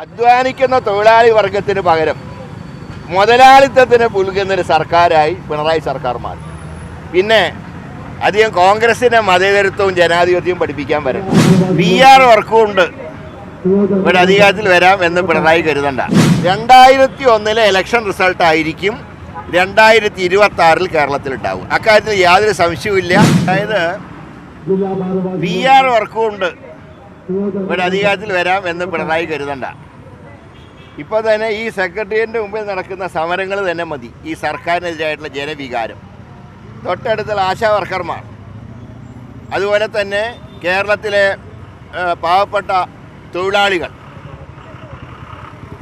അധ്വാനിക്കുന്ന തൊഴിലാളി വർഗത്തിന് പകരം മുതലാളിത്തത്തിന് പുൽകുന്നൊരു സർക്കാരായി പിണറായി സർക്കാർ മാറി. പിന്നെ അധികം കോൺഗ്രസിന്റെ മതേതരത്വവും ജനാധിപത്യവും പഠിപ്പിക്കാൻ വരണം പി ആർ വർക്കും ഉണ്ട്. ഇവിടെ അധികാരത്തിൽ വരാം എന്ന് പിണറായി കരുതണ്ട. രണ്ടായിരത്തി ഒന്നിലെ ഇലക്ഷൻ റിസൾട്ട് ആയിരിക്കും രണ്ടായിരത്തി ഇരുപത്തി ആറിൽ കേരളത്തിൽ ഉണ്ടാവും അക്കാര്യത്തിൽ യാതൊരു സംശയവുമില്ല അതായത് പി ആർ വർക്കും ഉണ്ട്. ഇവിടെ അധികാരത്തിൽ വരാം എന്ന് പിണറായി കരുതണ്ട. ഇപ്പോൾ തന്നെ ഈ സെക്രട്ടേറിയറ്റിന്റെ മുമ്പിൽ നടക്കുന്ന സമരങ്ങൾ തന്നെ മതി. ഈ സർക്കാരിനെതിരായിട്ടുള്ള ജനവികാരം. തൊട്ടടുത്തുള്ള ആശാവർക്കർമാർ അതുപോലെ തന്നെ കേരളത്തിലെ പാവപ്പെട്ട തൊഴിലാളികൾ.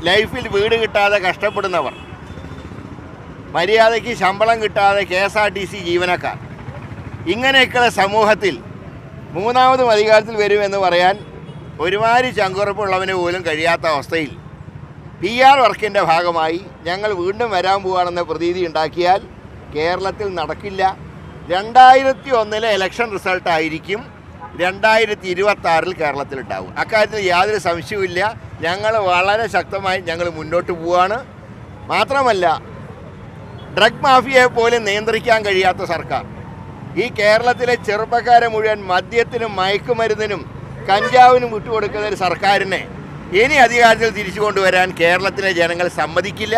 ലൈഫിൽ വീട് കിട്ടാതെ കഷ്ടപ്പെടുന്നവർ. മര്യാദയ്ക്ക് ശമ്പളം കിട്ടാതെ K S R T C ജീവനക്കാർ. ഇങ്ങനെയൊക്കെയുള്ള സമൂഹത്തിൽ മൂന്നാമതും അധികാരത്തിൽ വരുമെന്ന് പറയാൻ ഒരുമാതിരി ചങ്കുറപ്പുള്ളവന് പോലും കഴിയാത്ത അവസ്ഥയിൽ പി ആർ വർക്കിന്റെ ഭാഗമായി ഞങ്ങൾ വീണ്ടും വരാൻ പോവുകയാണെന്ന പ്രതീതി ഉണ്ടാക്കിയാൽ കേരളത്തിൽ നടക്കില്ല. രണ്ടായിരത്തി ഒന്നിലെ ഇലക്ഷൻ റിസൾട്ടായിരിക്കും രണ്ടായിരത്തി ഇരുപത്തി ആറിൽ കേരളത്തിൽ ഉണ്ടാവും അക്കാര്യത്തിൽ യാതൊരു സംശയവുമില്ല. ഞങ്ങൾ വളരെ ശക്തമായി ഞങ്ങൾ മുന്നോട്ട് പോവുകയാണ് മാത്രമല്ല ഡ്രഗ് മാഫിയയെ പോലും നിയന്ത്രിക്കാൻ കഴിയാത്ത സർക്കാർ. ഈ കേരളത്തിലെ ചെറുപ്പക്കാരെ മുഴുവൻ മദ്യത്തിനും മയക്കുമരുന്നിനും കഞ്ചാവിനും വിട്ടുകൊടുക്കുന്ന ഒരു സർക്കാരിനെ ഇനി അധികാരത്തിൽ തിരിച്ചു കൊണ്ടുവരാൻ കേരളത്തിലെ ജനങ്ങൾ സമ്മതിക്കില്ല.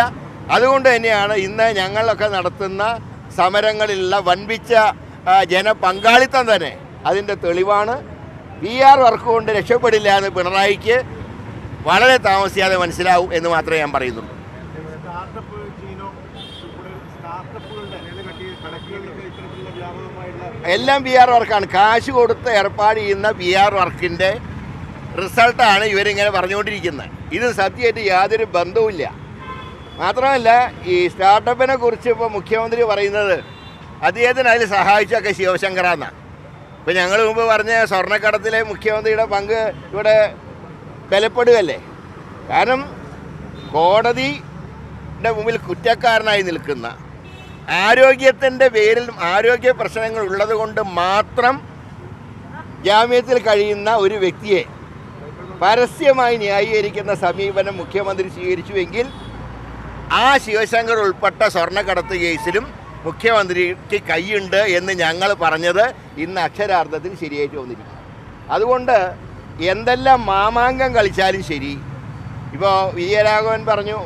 അതുകൊണ്ട് തന്നെയാണ് ഇന്ന് ഞങ്ങളൊക്കെ നടത്തുന്ന സമരങ്ങളിലുള്ള വൻപിച്ച ജനപങ്കാളിത്തം തന്നെ അതിന്റെ തെളിവാണ്. പി ആർ വർക്ക് കൊണ്ട് രക്ഷപ്പെടില്ല എന്ന് പിണറായിക്ക് വളരെ താമസിയാതെ മനസ്സിലാവും എന്ന് മാത്രമേ ഞാൻ പറയുന്നുള്ളൂ. എല്ലാം ബി ആർ വർക്കാണ്. കാശ് കൊടുത്ത് ഏർപ്പാട് ചെയ്യുന്ന ബി ആർ വർക്കിന്റെ റിസൾട്ടാണ് ഇവരിങ്ങനെ പറഞ്ഞുകൊണ്ടിരിക്കുന്നത്. ഇത് സത്യമായിട്ട് യാതൊരു ബന്ധവുമില്ല. മാത്രമല്ല ഈ സ്റ്റാർട്ടപ്പിനെ കുറിച്ച് ഇപ്പോൾ മുഖ്യമന്ത്രി പറയുന്നത് അദ്ദേഹത്തിന് അതിൽ സഹായിച്ചൊക്കെ ശിവശങ്കറാന്നാണ് ഇപ്പോൾ ഞങ്ങൾ മുമ്പ് പറഞ്ഞ സ്വർണക്കടത്തിലെ മുഖ്യമന്ത്രിയുടെ പങ്ക് ഇവിടെ ബലപ്പെടുകയല്ലേ? കാരണം കോടതിയുടെ മുമ്പിൽ കുറ്റക്കാരനായി നിൽക്കുന്ന ആരോഗ്യത്തിന്റെ പേരിൽ ആരോഗ്യ പ്രശ്നങ്ങൾ ഉള്ളത് കൊണ്ട് മാത്രം ജാമ്യത്തിൽ കഴിയുന്ന ഒരു വ്യക്തിയെ പരസ്യമായി ന്യായീകരിക്കുന്ന സമീപനം മുഖ്യമന്ത്രി സ്വീകരിച്ചുവെങ്കിൽ ആ ശിവശങ്കർ ഉൾപ്പെട്ട സ്വർണക്കടത്ത് കേസിലും മുഖ്യമന്ത്രിക്ക് കൈയുണ്ട് എന്ന് ഞങ്ങൾ പറഞ്ഞത് ഇന്ന് അക്ഷരാർത്ഥത്തിൽ ശരിയായിട്ട് വന്നിരിക്കും അതുകൊണ്ട് എന്തെല്ലാം മാമാങ്കം കളിച്ചാലും ശരി. ഇപ്പോൾ വിജയരാഘവൻ പറഞ്ഞു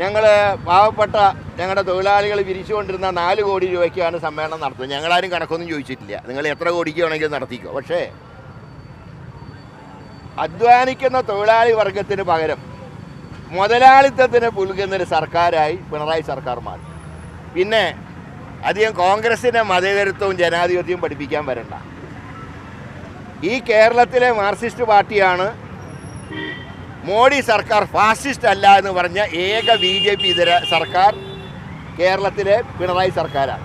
ഞങ്ങൾ പാവപ്പെട്ട ഞങ്ങളുടെ തൊഴിലാളികൾ വിരിച്ചുകൊണ്ടിരുന്ന നാല് കോടി രൂപയ്ക്കാണ് സമ്മേളനം നടത്തുന്നത്. ഞങ്ങളാരും കണക്കൊന്നും ചോദിച്ചിട്ടില്ല. നിങ്ങൾ എത്ര കോടിക്ക് വേണമെങ്കിലും നടത്തിക്കോ. പക്ഷേ അധ്വാനിക്കുന്ന തൊഴിലാളി വർഗത്തിന് പകരം മുതലാളിത്തത്തിന് പുൽകുന്നൊരു സർക്കാരായി പിണറായി സർക്കാർ മാറി. പിന്നെ അധികം കോൺഗ്രസിന്റെ മതേതരത്വവും ജനാധിപത്യവും പഠിപ്പിക്കാൻ വരണ്ട. ഈ കേരളത്തിലെ മാർക്സിസ്റ്റ് പാർട്ടിയാണ് മോഡി സർക്കാർ ഫാസിസ്റ്റ് അല്ല എന്ന് പറഞ്ഞ ഏക ബി ജെ പി ഇതര സർക്കാർ കേരളത്തിലെ പിണറായി സർക്കാരാണ്.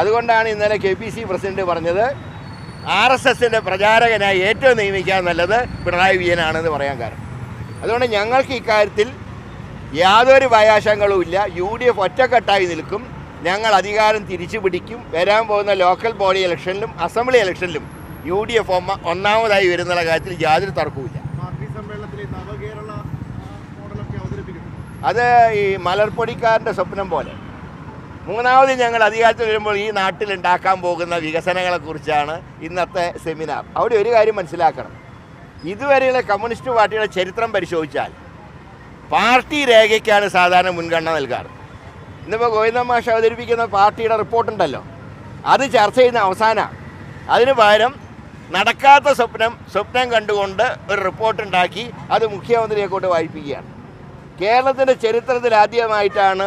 അതുകൊണ്ടാണ് ഇന്നലെ കെ പി സി പ്രസിഡന്റ് പറഞ്ഞത് ആർ എസ് എസിന്റെ പ്രചാരകനായി ഏറ്റവും നിയമിക്കാൻ നല്ലത് പിണറായി വിജയനാണെന്ന് പറയാൻ കാരണം. അതുകൊണ്ട് ഞങ്ങൾക്ക് ഇക്കാര്യത്തിൽ യാതൊരു ഭയാശങ്കകളുമില്ല യു ഡി എഫ് ഒറ്റക്കെട്ടായി നിൽക്കും. ഞങ്ങൾ അധികാരം തിരിച്ചു പിടിക്കും. വരാൻ പോകുന്ന ലോക്കൽ ബോഡി ഇലക്ഷനിലും അസംബ്ലി ഇലക്ഷനിലും യു ഡി എഫ് ഒന്നാമതായി വരുന്നുള്ള കാര്യത്തിൽ യാതൊരു തർക്കവുമില്ല അത് ഈ മലർപ്പൊടിക്കാരന്റെ സ്വപ്നം പോലെ. മൂന്നാമത് ഞങ്ങൾ അധികാരത്തിൽ വരുമ്പോൾ ഈ നാട്ടിൽ ഉണ്ടാക്കാൻ പോകുന്ന വികസനങ്ങളെക്കുറിച്ചാണ് ഇന്നത്തെ സെമിനാർ അവിടെ ഒരു കാര്യം മനസ്സിലാക്കണം. ഇതുവരെയുള്ള കമ്മ്യൂണിസ്റ്റ് പാർട്ടിയുടെ ചരിത്രം പരിശോധിച്ചാൽ പാർട്ടി രേഖയ്ക്കാണ് സാധാരണ മുൻഗണന നൽകാറ്. ഇന്നിപ്പോൾ ഗോവിന്ദ മാഷ് അവതരിപ്പിക്കുന്ന പാർട്ടിയുടെ റിപ്പോർട്ടുണ്ടല്ലോ അത് ചർച്ച ചെയ്യുന്ന അവസാനമാണ് അതിന് പകരം നടക്കാത്ത സ്വപ്നം സ്വപ്നം കണ്ടുകൊണ്ട് ഒരു റിപ്പോർട്ട് ഉണ്ടാക്കി അത് മുഖ്യമന്ത്രിയെ കൊണ്ട് വായിപ്പിക്കുകയാണ്. കേരളത്തിന്റെ ചരിത്രത്തിൽ ആദ്യമായിട്ടാണ്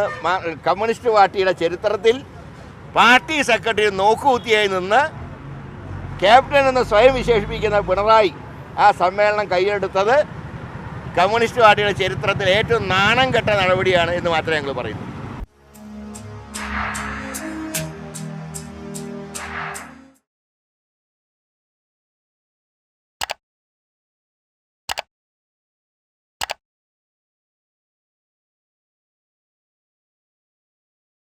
കമ്മ്യൂണിസ്റ്റ് പാർട്ടിയുടെ ചരിത്രത്തിൽ പാർട്ടി സെക്രട്ടറി നോക്കുകുത്തിയായി നിന്ന് ക്യാപ്റ്റൻ എന്ന് സ്വയം വിശേഷിപ്പിക്കുന്ന പിണറായി ആ സമ്മേളനം കൈയെടുത്തത് കമ്മ്യൂണിസ്റ്റ് പാർട്ടിയുടെ ചരിത്രത്തിൽ ഏറ്റവും നാണം കെട്ട നടപടിയാണ് എന്ന് മാത്രമേ ഞങ്ങൾ പറയുന്നു